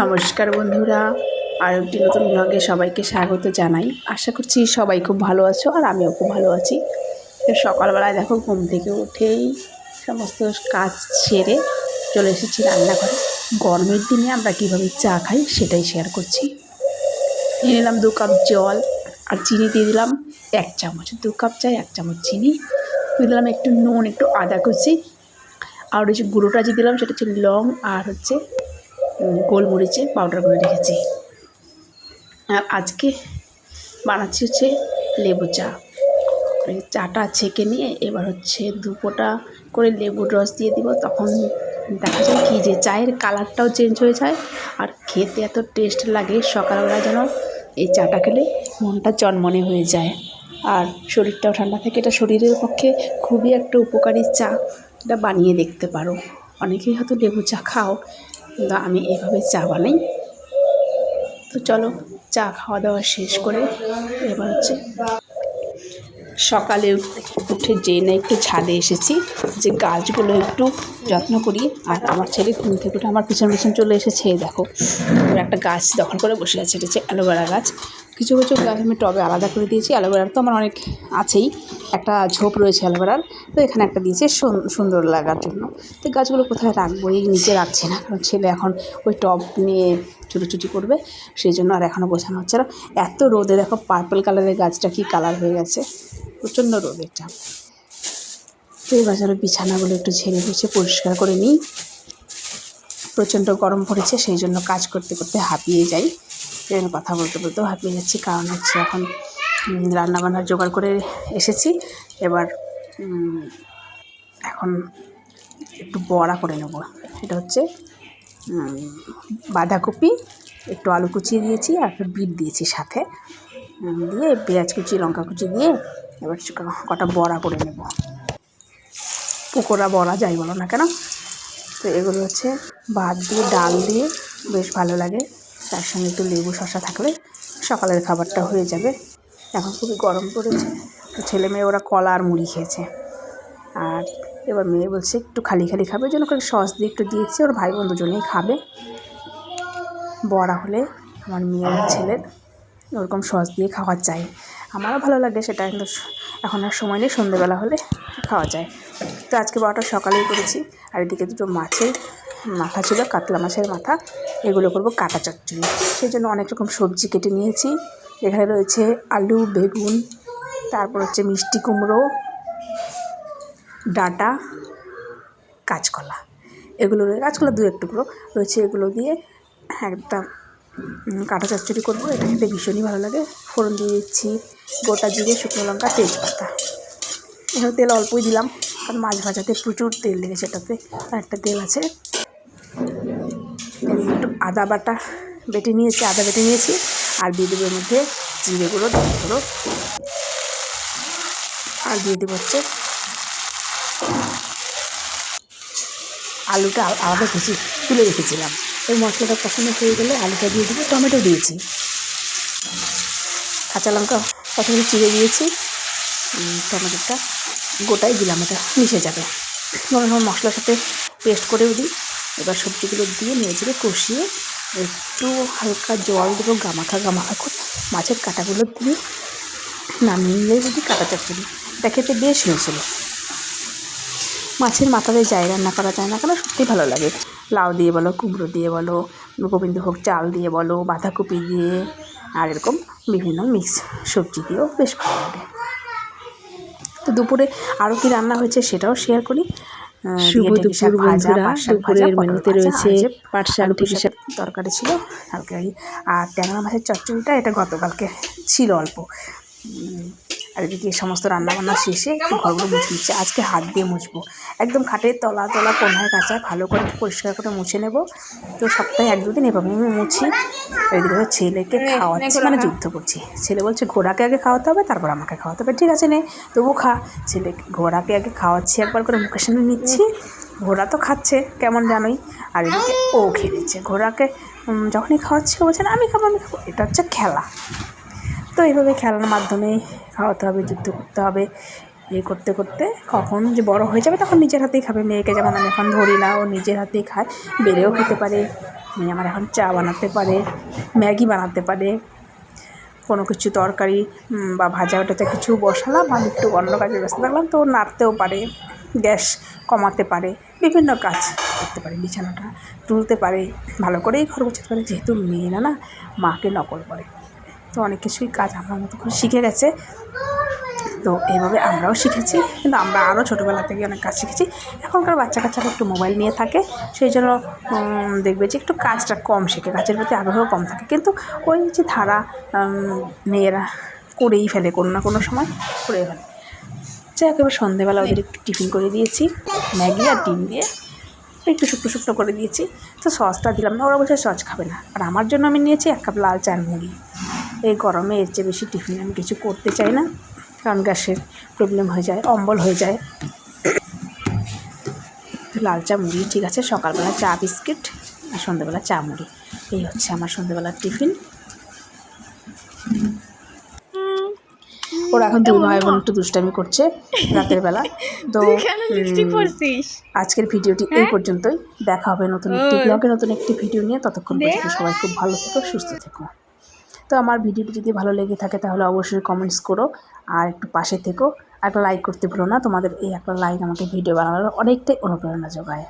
নমস্কার বন্ধুরা, আর একটি নতুন ব্লগে সবাইকে স্বাগত জানাই। আশা করছি সবাই খুব ভালো আছো আর আমিও খুব ভালো আছি। তো সকালবেলায় দেখো ঘুম থেকে উঠেই সমস্ত কাজ সেরে চলে এসেছি রান্নাঘরে। গরমের দিনে আমরা কীভাবে চা খাই সেটাই শেয়ার করছি। নিয়ে নিলাম দু কাপ জল আর চিনি দিয়ে দিলাম এক চামচ। দু কাপ চাই, এক চামচ চিনি। দিয়ে দিলাম একটু নুন, একটু আদা কুচি। আর ওই যে গুঁড়োটা যে দিলাম সেটা হচ্ছে লং আর হচ্ছে উম, গোলমরিচে পাউডার করে রেখেছি। আর আজকে বানাচ্ছি হচ্ছে লেবু চা। চাটা ছেঁকে নিয়ে এবার হচ্ছে দু ফোঁটা করে লেবুর রস দিয়ে দিব তখন দেখা যায় কি যে চায়ের কালারটাও চেঞ্জ হয়ে যায় আর খেতে এত টেস্ট লাগে সকালবেলা যেন এই চাটা খেলে মনটা চনমনে হয়ে যায়। আর শরীরটাও ঠান্ডা থাকে এটা শরীরের পক্ষে খুবই একটা উপকারী চা। এটা বানিয়ে দেখতে পারো। অনেকেই হয়তো লেবু চা খাও কিন্তু আমি এভাবে চা বানাই। তো চলো, চা খাওয়া দাওয়া শেষ করে এবার হচ্ছে সকালে উঠে যে না একটু ছাদে এসেছি। যে গাছগুলো একটু যত্ন করি। আর আমার ছেলে ঘুম থেকে উঠে আমার পিছন পিছন চলে এসেছে দেখো। ওর একটা গাছ দখল করে বসে আছে, এটা হচ্ছে অ্যালোভেরা গাছ। কিছু কিছু গাছ আমি টবে আলাদা করে দিয়েছি। অ্যালোভেরার তো আমার অনেক আছেই। একটা ঝোপ রয়েছে অ্যালোভেরার। তো এখানে একটা দিয়েছে সুন- সুন্দর লাগার জন্য। তো গাছগুলো কোথায় রাখব? এই নিচে রাখছি না। কারণ ছেলে এখন ওই টব নিয়ে ছুটোছুটি করবে, সেই জন্য আর এখনও বোঝানো হচ্ছে না। এত রোদে দেখো পার্পল কালারের গাছটা কি কালার হয়ে গেছে, প্রচণ্ড রোদের চাপ তো এই বাজারে বিছানাগুলো একটু ঝেড়ে গুছিয়ে পরিষ্কার করে নিই। প্রচণ্ড গরম পড়েছে, সেই জন্য কাজ করতে করতে হাঁপিয়ে যাই। জন্য কথা বলতে বলতেও হাঁপিয়ে যাচ্ছি, কারণ হচ্ছে এখন রান্নাবান্নার জোগাড় করে এসেছি। এবার এখন একটু বড়া করে নেব। এটা হচ্ছে বাঁধাকপি, একটু আলু কুচিয়ে দিয়েছি, আর একটা বিট দিয়েছি সাথে। দিয়ে পেঁয়াজ কুচি, লঙ্কা কুচি দিয়ে এবার কটা বড়া করে নেব। পকোড়া, বড়া, যাই বলো না কেন। তো এগুলো হচ্ছে ভাত দিয়ে, ডাল দিয়ে বেশ ভালো লাগে। তার সঙ্গে একটু লেবু শসা থাকলে সকালের খাবারটা হয়ে যাবে। এখন খুবই গরম পড়েছে। তো ছেলে মেয়ে ওরা কলা আর মুড়ি খেয়েছে। আর এবার মেয়ে বলছে, একটু খালি খালি খাবে। ওই জন্য সস দিয়ে একটু দিয়েছি। ওর ভাই বোন দুজনেই খাবে। বড়া হলে আমার মেয়ের আর ছেলের ওরকম সস দিয়ে খাওয়া চাই আমারও ভালো লাগে, সেটা কিন্তু এখন আর সময় নেই সন্ধ্যেবেলা হলে খাওয়া যায়। তো আজকে বড়াটা সকালেই করেছি। আর এদিকে দুটো মাছের মাথা ছিল, কাতলা মাছের মাথা। এগুলো করব কাটা চচ্চড়ি। সেই জন্য অনেক রকম সবজি কেটে নিয়েছি। এখানে রয়েছে আলু, বেগুন, তারপর হচ্ছে মিষ্টি কুমড়ো ডাঁটা, কাঁচকলা, এগুলো কাঁচকলা দু এক টুকরো রয়েছে। এগুলো দিয়ে একটা কাঁটা চচ্চড়ি করব। এটা খেতে ভীষণই ভালো লাগে। ফোড়ন দিয়ে দিচ্ছি গোটা জিরে, শুকনো লঙ্কা, তেজপাতা। এখানে তেল অল্পই দিলাম, কারণ মাছ ভাজাতে প্রচুর তেল লেগেছে এটাতে। আর একটা তেল আছে। একটু আদা বাটা বেটে নিয়েছি, আদা বেটে নিয়েছি, আর দিয়ে দেবো মধ্যে জিরে গুঁড়ো ধনে গুঁড়ো। আর দিয়ে দেবো হচ্ছে আলুটা আলাদা কুচি তুলে রেখেছিলাম। ওই মশলাটা কষানো হয়ে গেলে আলুটা দিয়ে দেবো, টমেটো দিয়েছি। কাঁচা লঙ্কা প্রথমে চিড়ে দিয়েছি টমেটোটা গোটাই দিলাম, এটা মিশে যাবে। মনে মশলার সাথে পেস্ট করেও দিই। এবার সবজিগুলো দিয়ে নেড়ে চেড়ে কষিয়ে একটু হালকা জল দেবো, গামাখা গামাখা করে মাছের কাঁটাগুলো দিয়ে নামিয়ে যদি কাঁটা চচ্চড়ি এটা খেতে বেশ হয়েছিল। মাছের মাথাতে যাই রান্না করা যায় না কেন সত্যি ভালো লাগে। লাউ দিয়ে বলো কুমড়ো দিয়ে বলো গোবিন্দভোগ চাল দিয়ে বলো বাঁধাকপি দিয়ে আর এরকম বিভিন্ন মিক্স সবজি দিয়েও বেশ ভালো লাগে। তো দুপুরে আরও কি রান্না হয়েছে সেটাও শেয়ার করি। শুভ দুপুর ভাজা, বন্ধুরা। দুপুরের মেনুতে রয়েছে পাট শাক, ঢেঁকি শাক। তরকারি ছিল তরকারি আর ট্যাংরা মাছের চচ্চড়িটা এটা গতকালকে ছিল অল্প। আর এদিকে সমস্ত রান্নাবান্না শেষে ঘরগুলো মুছে নিচ্ছে। আজকে হাত দিয়ে মুছবো। একদম খাটের তলা তলা কোনায় কাঁচায় ভালো করে পরিষ্কার করে মুছে নেব। তো সপ্তাহে এক, দুদিন এভাবে আমি মুছি। এদিকে ছেলেকে খাওয়াচ্ছি মানে যুদ্ধ করছি। ছেলে বলছে, ঘোড়াকে আগে খাওয়াতে হবে, তারপর আমাকে খাওয়াতে হবে। ঠিক আছে নে, তবু খা। ছেলে ঘোড়াকে আগে খাওয়াচ্ছি, একবার করে মুখের সামনে নিচ্ছি। ঘোড়া তো খাচ্ছে, কেমন জানোই। আর এদিকে ও খেয়ে নিচ্ছে। ঘোড়াকে যখনই খাওয়াচ্ছি বলছে, না, আমি খাব আমি খাব। এটা হচ্ছে খেলা। তো এইভাবে খেলার মাধ্যমে খাওয়াতে হবে, যুদ্ধ করতে হবে। ইয়ে করতে করতে কখন যে বড় হয়ে যাবে তখন নিজের হাতেই খাবে। মেয়েকে যেমন আমি এখন ধরি না, ও নিজের হাতেই খায়। বেড়েও খেতে পারে, মেয়ে আমার এখন চা বানাতে পারে, ম্যাগি বানাতে পারে। কোনো কিছু তরকারি বা ভাজা ওটাতে কিছু বসালাম, আমি একটু অন্য কাজে ব্যস্ত থাকলাম, তো নাড়তেও পারে, গ্যাস কমাতে পারে, বিভিন্ন কাজ করতে পারে, বিছানাটা তুলতে পারে, ভালো করেই ঘর গোছাতে পারে, যেহেতু মেয়েরা না, মাকে নকল করে। তো অনেক কিছুই কাজ আমার মতো করে শিখে গেছে। তো এইভাবে আমরাও শিখেছি, কিন্তু আমরা আরও ছোটোবেলা থেকে অনেক কাজ শিখেছি। এখনকার বাচ্চা কাচ্চারা একটু মোবাইল নিয়ে থাকে, সেই জন্য দেখবে যে একটু কাজটা কম শেখে, কাজের প্রতি আগ্রহ কম থাকে। কিন্তু ওই যে ধারা মেয়েরা করেই ফেলে, কোনো না কোনো সময় করে ফেলে। যাই হোক, এবার সন্ধেবেলা ওদের একটু টিফিন করে দিয়েছি, ম্যাগি আর ডিম দিয়ে একটু শুকনো শুকনো করে দিয়েছি। তো সসটা দিলাম না, ওরা বলছে সস খাবে না। আর আমার জন্য আমি নিয়েছি এক কাপ লাল চার মুড়ি। এই গরমে এর চেয়ে বেশি টিফিন আমি কিছু করতে চাই না কারণ গ্যাসের প্রবলেম হয়ে যায় অম্বল হয়ে যায়। লাল চা মুড়ি ঠিক আছে সকালবেলা চা বিস্কিট আর সন্ধ্যেবেলা চা মুড়ি। এই হচ্ছে আমার সন্ধ্যেবেলার টিফিন। ওরা এখন দুই ভাই বোন একটু দুষ্টামি করছে রাতের বেলা। তো আজকের ভিডিওটি এই পর্যন্তই। দেখা হবে নতুন একটি ব্লগে নতুন একটি ভিডিও নিয়ে। ততক্ষণ পর্যন্ত সবাই খুব ভালো থেকো সুস্থ থেকো। তো আমার ভিডিওটি যদি ভালো লেগে থাকে তাহলে অবশ্যই কমেন্টস করো আর একটু পাশে থেকো। একটা লাইক করতে ভুলো না, তোমাদের এই একটা লাইক আমাকে ভিডিও বানানোর অনেকটাই অনুপ্রেরণা যোগায়।